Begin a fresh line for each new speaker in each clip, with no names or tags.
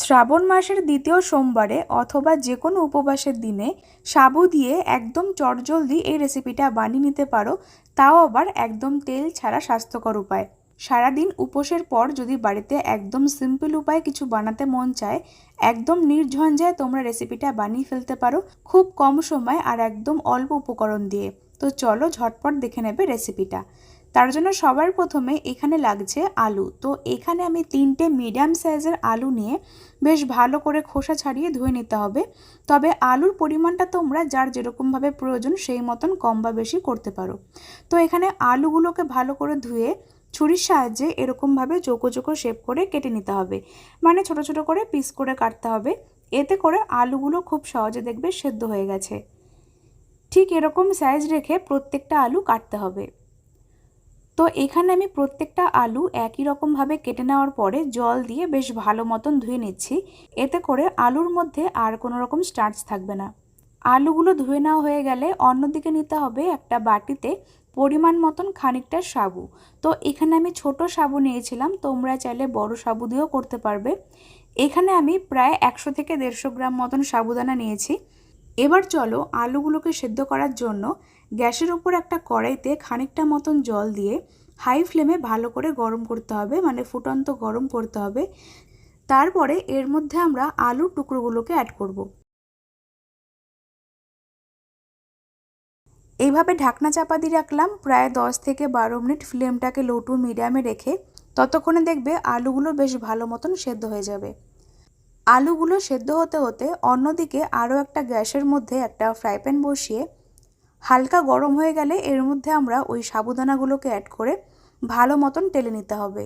শ্রাবণ মাসের দ্বিতীয় সোমবারে অথবা যে কোনো উপবাসের দিনে সাবু দিয়ে একদম চটজলদি এই রেসিপিটা বানিয়ে নিতে পারো, তাও আবার একদম তেল ছাড়া স্বাস্থ্যকর উপায়। সারাদিন উপোসের পর যদি বাড়িতে একদম সিম্পল উপায়ে কিছু বানাতে মন চায়, একদম নির্ঝঞ্ঝায় তোমরা রেসিপিটা বানিয়ে ফেলতে পারো খুব কম সময় আর একদম অল্প উপকরণ দিয়ে। তো চলো ঝটপট দেখে নেবে রেসিপিটা তার জন্য সবার প্রথমে এখানে লাগছে আলু। তো এখানে আমি তিনটে মিডিয়াম সাইজের আলু নিয়ে বেশ ভালো করে খোসা ছাড়িয়ে ধুয়ে নিতে হবে। তবে আলুর পরিমাণটা তোমরা যার যেরকমভাবে প্রয়োজন সেই মতন কম বা বেশি করতে পারো। তো এখানে আলুগুলোকে ভালো করে ধুয়ে ছুরির সাহায্যে এরকমভাবে চৌকো চৌকো শেপ করে কেটে নিতে হবে। মানে ছোট ছোট করে পিস করে কাটতে হবে। এতে করে আলুগুলো খুব সহজে দেখবে সেদ্ধ হয়ে গেছে। ঠিক এরকম সাইজ রেখে প্রত্যেকটা আলু কাটতে হবে। তো এখানে আমি প্রত্যেকটা আলু একই রকমভাবে কেটে নেওয়ার পরে জল দিয়ে বেশ ভালো মতন ধুয়ে নিচ্ছি। এতে করে আলুর মধ্যে আর কোনো রকম স্টার্চ থাকবে না। আলুগুলো ধুয়ে নেওয়া হয়ে গেলে অন্যদিকে নিতে হবে একটা বাটিতে পরিমাণ মতন খানিকটা সাবু। তো এখানে আমি ছোট সাবু নিয়েছিলাম, তোমরা চাইলে বড় সাবু দিয়েও করতে পারবে। এখানে আমি প্রায় একশো থেকে দেড়শো গ্রাম মতন সাবুদানা নিয়েছি। এবার চলো আলুগুলোকে সেদ্ধ করার জন্য গ্যাসের উপর একটা কড়াইতে খানিকটা মতন জল দিয়ে হাই ফ্লেমে ভালো করে গরম করতে হবে মানে ফুটন্ত গরম করতে হবে তারপরে এর মধ্যে আমরা আলুর টুকরোগুলোকে অ্যাড করব। এইভাবে ঢাকনা চাপা দিয়ে রাখলাম, প্রায় দশ থেকে বারো মিনিট ফ্লেমটাকে লো টু মিডিয়ামে রেখে ততক্ষণে দেখবে আলুগুলো বেশ ভালো মতন সেদ্ধ হয়ে যাবে আলুগুলো সেদ্ধ হতে হতে অন্যদিকে আরও একটা গ্যাসের মধ্যে একটা ফ্রাই প্যান বসিয়ে হালকা গরম হয়ে গেলে এর মধ্যে আমরা ওই সাবুদানাগুলোকে অ্যাড করে ভালো মতন টেলে নিতে হবে।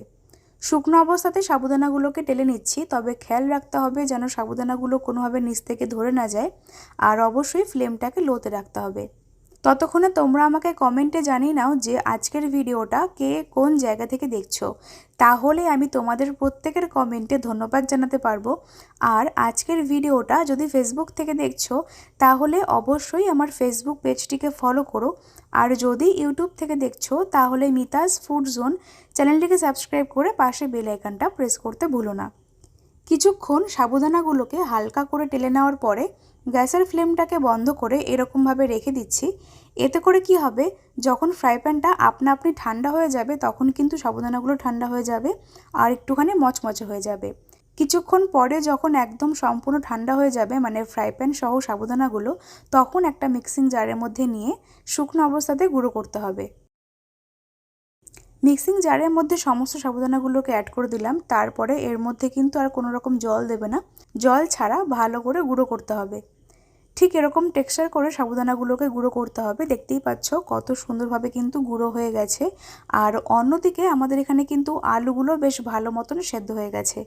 শুকনো অবস্থাতে সাবুদানাগুলোকে টেলে নিচ্ছি, তবে খেয়াল রাখতে হবে যেন সাবুদানাগুলো কোনোভাবে নিচ থেকে ধরে না যায়, আর অবশ্যই ফ্লেমটাকে লোতে রাখতে হবে। ততক্ষণে তোমরা আমাকে কমেন্টে জানিয়ে নাও যে আজকের ভিডিওটা কে কোন জায়গা থেকে দেখছ। তাহলে আমি তোমাদের প্রত্যেকের কমেন্টে ধন্যবাদ জানাতে পারব। আর আজকের ভিডিওটা যদি ফেসবুক থেকে দেখছ, তাহলে অবশ্যই আমার ফেসবুক পেজটিকে ফলো করো। আর যদি ইউটিউব থেকে দেখছ, তাহলে মিতাস ফুড জোন চ্যানেলটিকে সাবস্ক্রাইব করে পাশে বেল আইকনটা প্রেস করতে ভুলো না। কিছুক্ষণ সাবুদানাগুলোকে হালকা করে টেলে নেওয়ার পরে গ্যাসের ফ্লেমটাকে বন্ধ করে এরকমভাবে রেখে দিচ্ছি। এতে করে কি হবে? যখন ফ্রাই প্যানটা আপনা আপনি ঠান্ডা হয়ে যাবে, তখন কিন্তু সাবুদানাগুলো ঠান্ডা হয়ে যাবে আর একটুখানি মচমচে হয়ে যাবে। কিছুক্ষণ পরে যখন একদম সম্পূর্ণ ঠান্ডা হয়ে যাবে মানে ফ্রাই প্যান সহ সাবুদানাগুলো তখন একটা মিক্সিং জারের মধ্যে নিয়ে শুকনো অবস্থাতে গুঁড়ো করতে হবে। মিক্সিং জারের মধ্যে সমস্ত সাবুদানাগুলোকে অ্যাড করে দিলাম। তারপরে এর মধ্যে কিন্তু আর কোনো রকম জল দেবে না। জল ছাড়া ভালো করে গুঁড়ো করতে হবে। ঠিক এরকম টেক্সচার করে সাবুদানাগুলোকে গুঁড়ো করতে হবে। দেখতেই পাচ্ছ কত সুন্দরভাবে কিন্তু গুঁড়ো হয়ে গেছে। আর অন্যদিকে আমাদের এখানে কিন্তু আলুগুলো বেশ ভালো মতন সেদ্ধ হয়ে গেছে।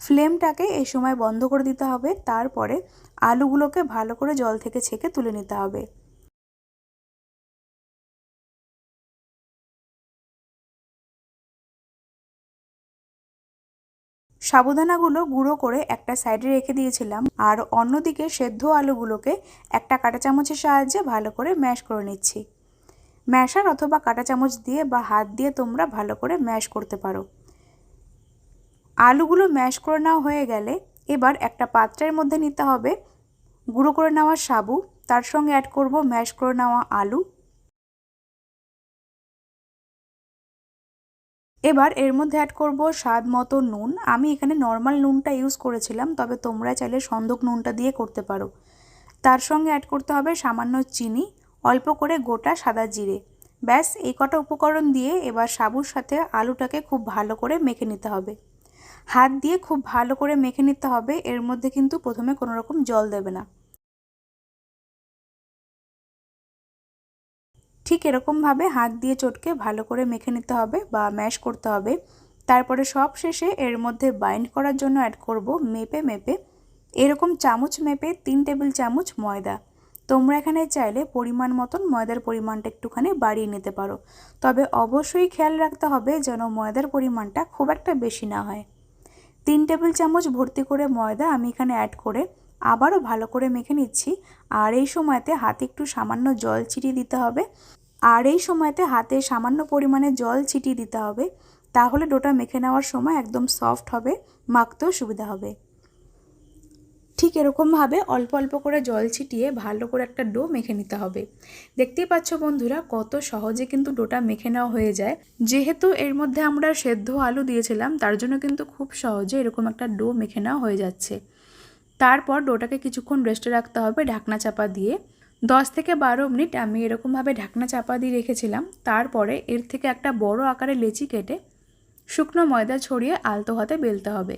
ফ্লেমটাকে এই সময় বন্ধ করে দিতে হবে। তারপরে আলুগুলোকে ভালো করে জল থেকে ছেঁকে তুলে নিতে হবে। সাবুদানাগুলো গুঁড়ো করে একটা সাইডে রেখে দিয়েছিলাম আর অন্যদিকে সেদ্ধ আলুগুলোকে একটা কাঁটা চামচের সাহায্যে ভালো করে ম্যাশ করে নিচ্ছি। ম্যাশার অথবা কাঁটা চামচ দিয়ে বা হাত দিয়ে তোমরা ভালো করে ম্যাশ করতে পারো। আলুগুলো ম্যাশ করে নেওয়া হয়ে গেলে এবার একটা পাত্রের মধ্যে নিতে হবে। গুঁড়ো করে নেওয়া সাবু, তার সঙ্গে অ্যাড করব ম্যাশ করে নেওয়া আলু এবার এর মধ্যে অ্যাড করব স্বাদ মতো নুন। আমি এখানে নর্মাল নুনটা ইউজ করেছিলাম, তবে তোমরা চাইলে সন্দক নুনটা দিয়ে করতে পারো। তার সঙ্গে অ্যাড করতে হবে সামান্য চিনি, অল্প করে গোটা সাদা জিরে। ব্যাস, এই কটা উপকরণ দিয়ে এবার সাবুর সাথে আলুটাকে খুব ভালো করে মেখে নিতে হবে। হাত দিয়ে খুব ভালো করে মেখে নিতে হবে, এর মধ্যে কিন্তু প্রথমে কোনো রকম জল দেবে না। ঠিক এরকমভাবে হাত দিয়ে চটকে ভালো করে মেখে নিতে হবে বা ম্যাশ করতে হবে। তারপরে সব শেষে এর মধ্যে বাইন্ড করার জন্য অ্যাড করব মেপে মেপে। এরকম চামচ মেপে তিন টেবিল চামচ ময়দা। তোমরা এখানে চাইলে পরিমাণ মতন ময়দার পরিমাণটা একটুখানি বাড়িয়ে নিতে পারো। তবে অবশ্যই খেয়াল রাখতে হবে যেন ময়দার পরিমাণটা খুব একটা বেশি না হয়। তিন টেবিল চামচ ভর্তি করে ময়দা আমি এখানে অ্যাড করে আবারও ভালো করে মেখে নিচ্ছি। আর এই সময়তে হাতে একটু সামান্য জল ছিটিয়ে দিতে হবে। আর এই সময়তে হাতে সামান্য পরিমাণে জল ছিটিয়ে দিতে হবে। তাহলে ডোটা মেখে নেওয়ার সময় একদম সফট হবে, মাখতেও সুবিধা হবে। ঠিক এরকমভাবে অল্প অল্প করে জল ছিটিয়ে ভালো করে একটা ডো মেখে নিতে হবে। দেখতেই পাচ্ছ বন্ধুরা, কত সহজে কিন্তু ডোটা মেখে নেওয়া হয়ে যায়। যেহেতু এর মধ্যে আমরা সেদ্ধ আলু দিয়েছিলাম, তার জন্য কিন্তু খুব সহজে এরকম একটা ডো মেখে নেওয়া হয়ে যাচ্ছে। তারপর ডোটাকে কিছুক্ষণ রেস্টে রাখতে হবে ঢাকনা চাপা দিয়ে। দশ থেকে বারো মিনিট আমি এরকমভাবে ঢাকনা চাপা দিয়ে রেখেছিলাম। তারপরে এর থেকে একটা বড় আকারে লেচি কেটে শুকনো ময়দা ছড়িয়ে আলতো হাতে বেলতে হবে।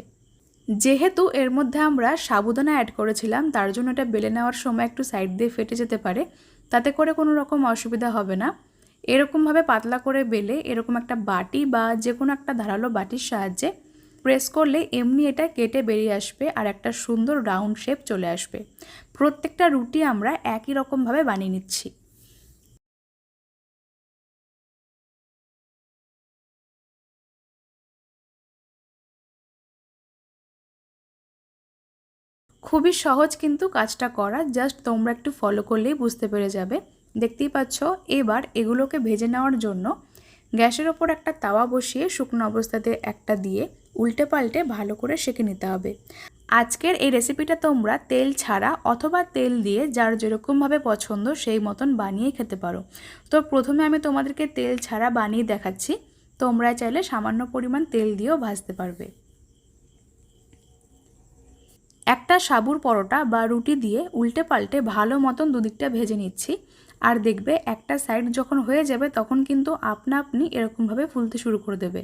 যেহেতু এর মধ্যে আমরা সাবুদানা অ্যাড করেছিলাম, তার জন্য এটা বেলে নেওয়ার সময় একটু সাইড দিয়ে ফেটে যেতে পারে। তাতে করে কোনো রকম অসুবিধা হবে না। এরকমভাবে পাতলা করে বেলে এরকম একটা বাটি বা যে কোনো একটা ধারালো বাটির সাহায্যে প্রেস করলে এমনি এটা কেটে বেরিয়ে আসবে আর একটা সুন্দর রাউন্ড শেপ চলে আসবে। প্রত্যেকটা রুটি আমরা একই রকমভাবে বানিয়ে নিচ্ছি। খুবই সহজ কিন্তু কাজটা করা, জাস্ট তোমরা একটু ফলো করলেই বুঝতে পেরে যাবে। দেখতেই পাচ্ছ, এবার এগুলোকে ভেজে নেওয়ার জন্য গ্যাসের ওপর একটা তাওয়া বসিয়ে শুকনো অবস্থাতে একটা দিয়ে উল্টে পাল্টে ভালো করে সেঁকে নিতে হবে। আজকের এই রেসিপিটা তোমরা তেল ছাড়া অথবা তেল দিয়ে যার যেরকমভাবে পছন্দ সেই মতন বানিয়ে খেতে পারো। তো প্রথমে আমি তোমাদেরকে তেল ছাড়া বানিয়ে দেখাচ্ছি। তোমরা চাইলে সামান্য পরিমাণ তেল দিয়েও ভাজতে পারবে। একটা সাবুর পরোটা বা রুটি দিয়ে উল্টে পাল্টে ভালো মতন দুদিকটা ভেজে নিচ্ছি। আর দেখবে একটা সাইড যখন হয়ে যাবে তখন কিন্তু আপনা আপনি এরকমভাবে ফুলতে শুরু করে দেবে।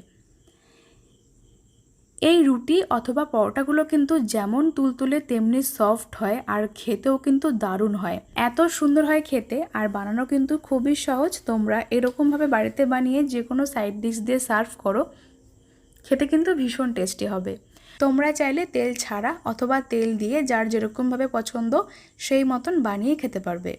এই রুটি অথবা পরোটাগুলো কিন্তু যেমন তুলতুলে তেমনি সফট হয় আর খেতেও কিন্তু দারুণ হয়। এত সুন্দর হয় খেতে আর বানানো কিন্তু খুবই সহজ। তোমরা এরকমভাবে বাড়িতে বানিয়ে যে কোনো সাইড ডিশ দিয়ে সার্ভ করো, খেতে কিন্তু ভীষণ টেস্টি হবে। তোমরা চাইলে তেল ছাড়া অথবা তেল দিয়ে যার যেরকমভাবে পছন্দ সেই মতন বানিয়ে খেতে পারবে।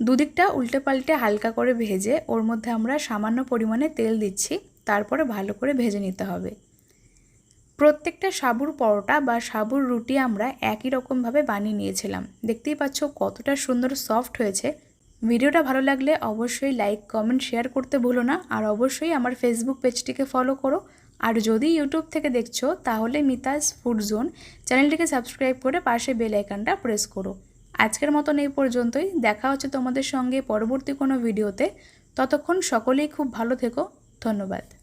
দুদিকটা উল্টে পাল্টে হালকা করে ভেজে ওর মধ্যে আমরা সামান্য পরিমাণে তেল দিচ্ছি, তারপরে ভালো করে ভেজে নিতে হবে। প্রত্যেকটা সাবুর পরোটা বা সাবুর রুটি আমরা একই রকমভাবে বানিয়ে নিয়েছিলাম। দেখতেই পাচ্ছ কতটা সুন্দর সফট হয়েছে। ভিডিওটা ভালো লাগলে অবশ্যই লাইক, কমেন্ট, শেয়ার করতে ভুলো না। আর অবশ্যই আমার ফেসবুক পেজটিকে ফলো করো। আর যদি ইউটিউব থেকে দেখছ, তাহলে মিতাজ ফুড জোন চ্যানেলটিকে সাবস্ক্রাইব করে পাশে বেল আইকনটা প্রেস করো। আজকের মতন এই পর্যন্তই। দেখা হচ্ছে তোমাদের সঙ্গে পরবর্তী কোনো ভিডিওতে। ততক্ষণ সকলেই খুব ভালো থেকো। ধন্যবাদ।